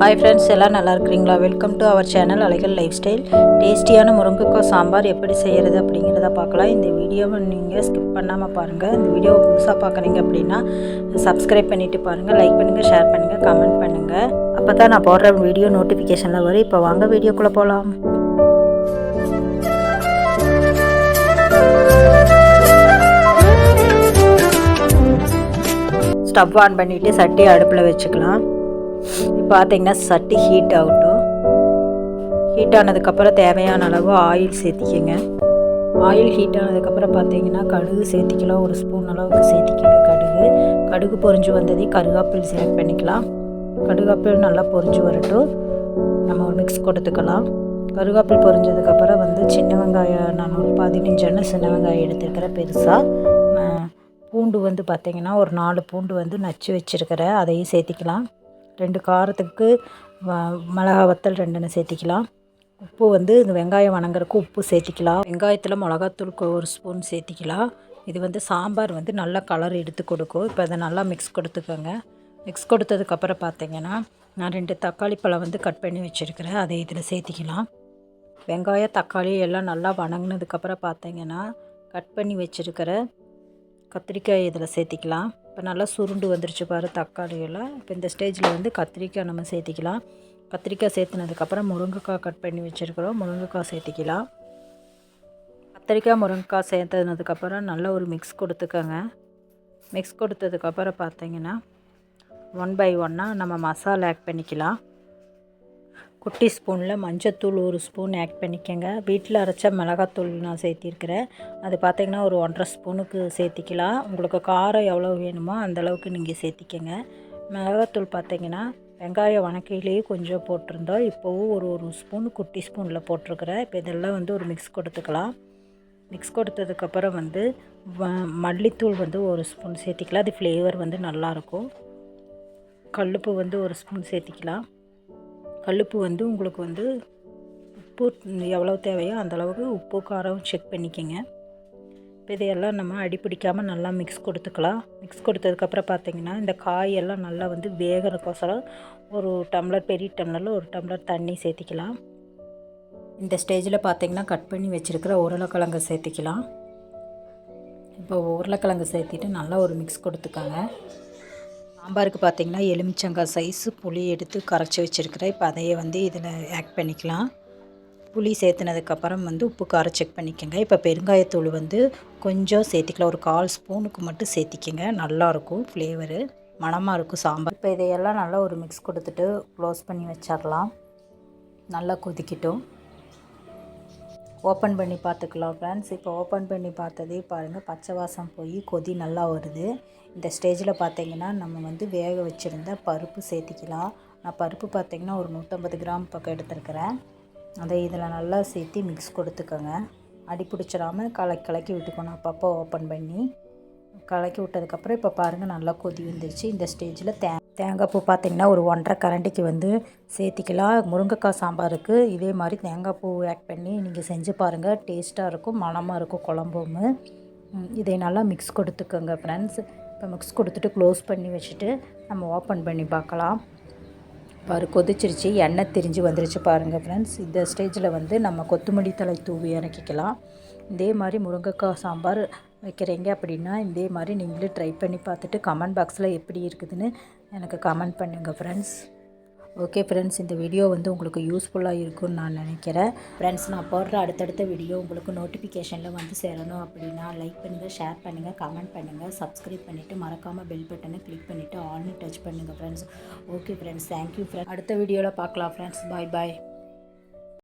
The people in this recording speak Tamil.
ஹாய் ஃப்ரெண்ட்ஸ் எல்லாம் நல்லா இருக்கிறீங்களா? Welcome to our channel Alaigal lifestyle டேஸ்டியான முருங்கைக்காய் சாம்பார் எப்படி செய்கிறது அப்படிங்கிறத பார்க்கலாம். இந்த வீடியோவை நீங்கள் ஸ்கிப் பண்ணாமல் பாருங்கள் இந்த வீடியோவை புதுசாக பார்க்குறீங்க அப்படின்னா சப்ஸ்கிரைப் பண்ணிவிட்டு பாருங்கள் லைக் பண்ணுங்கள் ஷேர் பண்ணுங்கள் கமெண்ட் பண்ணுங்கள் அப்போ தான் நான் போடுற வீடியோ நோட்டிஃபிகேஷனில் வரும். இப்போ வாங்க வீடியோக்குள்ளே போகலாம் ஸ்டவ் ஆன் பண்ணிவிட்டு சட்டியை அடுப்பில் வச்சுக்கலாம். பார்த்தீங்கன்னா சட்டி ஹீட் ஆகட்டும் ஹீட் ஆனதுக்கப்புறம் தேவையான அளவு ஆயில் சேர்த்திக்கங்க. ஆயில் ஹீட் ஆனதுக்கப்புறம் பார்த்தீங்கன்னா கடுகு சேர்த்திக்கலாம். ஒரு ஸ்பூன் அளவுக்கு சேர்த்திக்கங்க கடுகு. கடுகு பொரிஞ்சு வந்ததையும் கருகாப்பில் செலக்ட் பண்ணிக்கலாம். கடுகாப்பில் நல்லா பொரிஞ்சு வரட்டும். நம்ம ஒரு மிக்ஸ் கொடுத்துக்கலாம். கருகாப்பில் பொரிஞ்சதுக்கப்புறம் வந்து சின்ன வெங்காயம் நான் ஒரு பதினஞ்சுன்னு சின்ன வெங்காயம் எடுத்துருக்கிறேன் பெருசாக பூண்டு வந்து பார்த்திங்கன்னா ஒரு நாலு பூண்டு வந்து நச்சு வச்சுருக்கிறேன். அதையும் சேர்த்திக்கலாம். ரெண்டு காரத்துக்கு மிளகா வத்தல் ரெண்டுன்னு சேர்த்திக்கலாம். உப்பு வந்து இந்த வெங்காயம் வணங்குறதுக்கு உப்பு சேர்த்திக்கலாம். வெங்காயத்தில் மிளகாத்தூளுக்கு ஒரு ஸ்பூன் சேர்த்திக்கலாம். இது வந்து சாம்பார் வந்து நல்லா கலர் எடுத்து கொடுக்கும். இப்போ அதை நல்லா மிக்ஸ் கொடுத்துக்கோங்க. மிக்ஸ் கொடுத்ததுக்கப்புறம் பார்த்தீங்கன்னா நான் ரெண்டு தக்காளி பழம் வந்து கட் பண்ணி வச்சுருக்கிறேன். அதை இதில் சேர்த்திக்கலாம். வெங்காயம் தக்காளி எல்லாம் நல்லா வணங்கினதுக்கப்புறம் பார்த்தீங்கன்னா கட் பண்ணி வச்சுருக்கிற கத்திரிக்காய் இதில் சேர்த்திக்கலாம். இப்போ நல்லா சுருண்டு வந்துருச்சு பாரு தக்காளியெல்லாம் இப்போ இந்த ஸ்டேஜில் வந்து கத்திரிக்காய் நம்ம சேர்த்திக்கலாம். கத்திரிக்காய் சேர்த்துனதுக்கப்புறம் முருங்கைக்காய் கட் பண்ணி வச்சுருக்கிறோம். முருங்கைக்காய் சேர்த்திக்கலாம். கத்திரிக்காய் முருங்கைக்காய் சேர்த்ததுனதுக்கப்புறம் நல்ல ஒரு மிக்ஸ் கொடுத்துக்கோங்க. மிக்ஸ் கொடுத்ததுக்கப்புறம் பார்த்தீங்கன்னா ஒன் பை ஒன்னாக நம்ம மசாலா ஆட் பண்ணிக்கலாம். குட்டி ஸ்பூனில் மஞ்சத்தூள் ஒரு ஸ்பூன் ஆட் பண்ணிக்கோங்க. வீட்டில் அரைச்ச மிளகாத்தூள் நான் சேர்த்திருக்கிறேன். அது பார்த்திங்கன்னா ஒரு ஒன்றரை ஸ்பூனுக்கு சேர்த்திக்கலாம். உங்களுக்கு காரம் எவ்வளோ வேணுமோ அந்தளவுக்கு நீங்கள் சேர்த்திக்கங்க. மிளகாத்தூள் பார்த்திங்கன்னா வெங்காயம் வணக்கையிலேயே கொஞ்சம் போட்டிருந்தோம். இப்போவும் ஒரு ஒரு ஸ்பூன் குட்டி ஸ்பூனில் போட்டிருக்கிறேன். இப்போ இதெல்லாம் வந்து ஒரு மிக்ஸ் கொடுத்துக்கலாம். மிக்ஸ் கொடுத்ததுக்கப்புறம் வந்து மல்லித்தூள் வந்து ஒரு ஸ்பூன் சேர்த்திக்கலாம். அது ஃப்ளேவர் வந்து நல்லாயிருக்கும். கல்லுப்பு வந்து ஒரு ஸ்பூன் சேர்த்திக்கலாம். பழுப்பு வந்து உங்களுக்கு வந்து உப்பு எவ்வளோ தேவையோ அந்தளவுக்கு உப்பு காரம் செக் பண்ணிக்கோங்க. இப்போ இதையெல்லாம் நம்ம அடிப்பிடிக்காமல் நல்லா மிக்ஸ் கொடுத்துக்கலாம். மிக்ஸ் கொடுத்ததுக்கப்புறம் பார்த்திங்கன்னா இந்த காயெல்லாம் நல்லா வந்து வேகிறதுக்கோசரம் ஒரு டம்ளர் பெரிய டம்ளரில் ஒரு டம்ளர் தண்ணி சேர்த்திக்கலாம். இந்த ஸ்டேஜில் பார்த்திங்கன்னா கட் பண்ணி வச்சுருக்கிற உருளைக்கிழங்கு சேர்த்திக்கலாம். இப்போ உருளைக்கிழங்கு சேர்த்திட்டு நல்லா ஒரு மிக்ஸ் கொடுத்துக்காங்க. சாம்பாருக்கு பார்த்திங்கன்னா எலுமிச்சங்காய் சைஸு புளி எடுத்து கரைச்சி வச்சுருக்கிறேன். இப்போ அதையே வந்து இதில் ஆட் பண்ணிக்கலாம். புளி சேர்த்துனதுக்கப்புறம் வந்து உப்பு காரம் செக் பண்ணிக்கோங்க. இப்போ பெருங்காயத்தூள் வந்து கொஞ்சம் சேர்த்திக்கலாம். ஒரு கால் ஸ்பூனுக்கு மட்டும் சேர்த்திக்கங்க. நல்லாயிருக்கும் ஃப்ளேவரு மணமாக இருக்கும் சாம்பார். இப்போ இதையெல்லாம் நல்லா ஒரு மிக்ஸ் கொடுத்துட்டு க்ளோஸ் பண்ணி வச்சிடலாம். நல்லா கொதிக்கட்டும். ஓப்பன் பண்ணி பார்த்துக்கலாம் ஃப்ரெண்ட்ஸ் இப்போ ஓப்பன் பண்ணி பார்த்ததே பாருங்கள் பச்சை வாசம் போய் கொதி நல்லா வருது. இந்த ஸ்டேஜில் பார்த்தீங்கன்னா நம்ம வந்து வேக வச்சுருந்த பருப்பு சேர்த்திக்கலாம். நான் பருப்பு பார்த்திங்கன்னா ஒரு நூற்றம்பது கிராம் பக்கம் எடுத்துருக்கிறேன். அதை இதில் நல்லா சேர்த்து மிக்ஸ் கொடுத்துக்கோங்க. அடி பிடிச்சிடாமல் கலக்கி கலக்கி விட்டுக்கணும் அப்பப்போ ஓப்பன் பண்ணி கலக்கி விட்டதுக்கப்புறம் இப்போ பாருங்கள் நல்லா கொதி வந்துருச்சு. இந்த ஸ்டேஜில் தே தேங்காய் பூ பார்த்திங்கன்னா ஒரு ஒன்றரை கரண்டிக்கு வந்து சேர்த்திக்கலாம். முருங்கைக்காய் சாம்பாருக்கு இதே மாதிரி தேங்காய் பூ ஆட் பண்ணி நீங்கள் செஞ்சு பாருங்கள் டேஸ்ட்டாக இருக்கும் மணமாக இருக்கும் குழம்பும். இதை நல்லா மிக்ஸ் கொடுத்துக்கோங்க ஃப்ரெண்ட்ஸ் இப்போ மிக்ஸ் கொடுத்துட்டு க்ளோஸ் பண்ணி வச்சுட்டு நம்ம ஓப்பன் பண்ணி பார்க்கலாம். பாரு கொதிச்சிருச்சு. எண்ணெய் திரிஞ்சு வந்துருச்சு பாருங்கள் ஃப்ரெண்ட்ஸ் இந்த ஸ்டேஜில் வந்து நம்ம கொத்தமல்லி தலை தூவி இறக்கிக்கலாம். இதே மாதிரி முருங்கைக்காய் சாம்பார் வைக்கிறீங்க அப்படின்னா இதே மாதிரி நீங்களே ட்ரை பண்ணி பார்த்துட்டு கமெண்ட் பாக்ஸில் எப்படி இருக்குதுன்னு எனக்கு கமெண்ட் பண்ணுங்கள் ஃப்ரெண்ட்ஸ் ஓகே ஃப்ரெண்ட்ஸ் இந்த வீடியோ வந்து உங்களுக்கு யூஸ்ஃபுல்லாக இருக்கும்னு நான் நினைக்கிறேன். ஃப்ரெண்ட்ஸ் நான் போடுற அடுத்தடுத்த வீடியோ உங்களுக்கு நோட்டிஃபிகேஷனில் வந்து சேரணும் அப்படின்னா லைக் பண்ணுங்கள் ஷேர் பண்ணுங்கள் கமெண்ட் பண்ணுங்கள் சப்ஸ்கிரைப் பண்ணிவிட்டு மறக்காமல் பெல் பட்டனை கிளிக் பண்ணிவிட்டு ஆல்னு டச் பண்ணுங்கள் friends okay friends thank you friends அடுத்த வீடியோவில் பார்க்கலாம் ஃப்ரெண்ட்ஸ் பாய் பாய்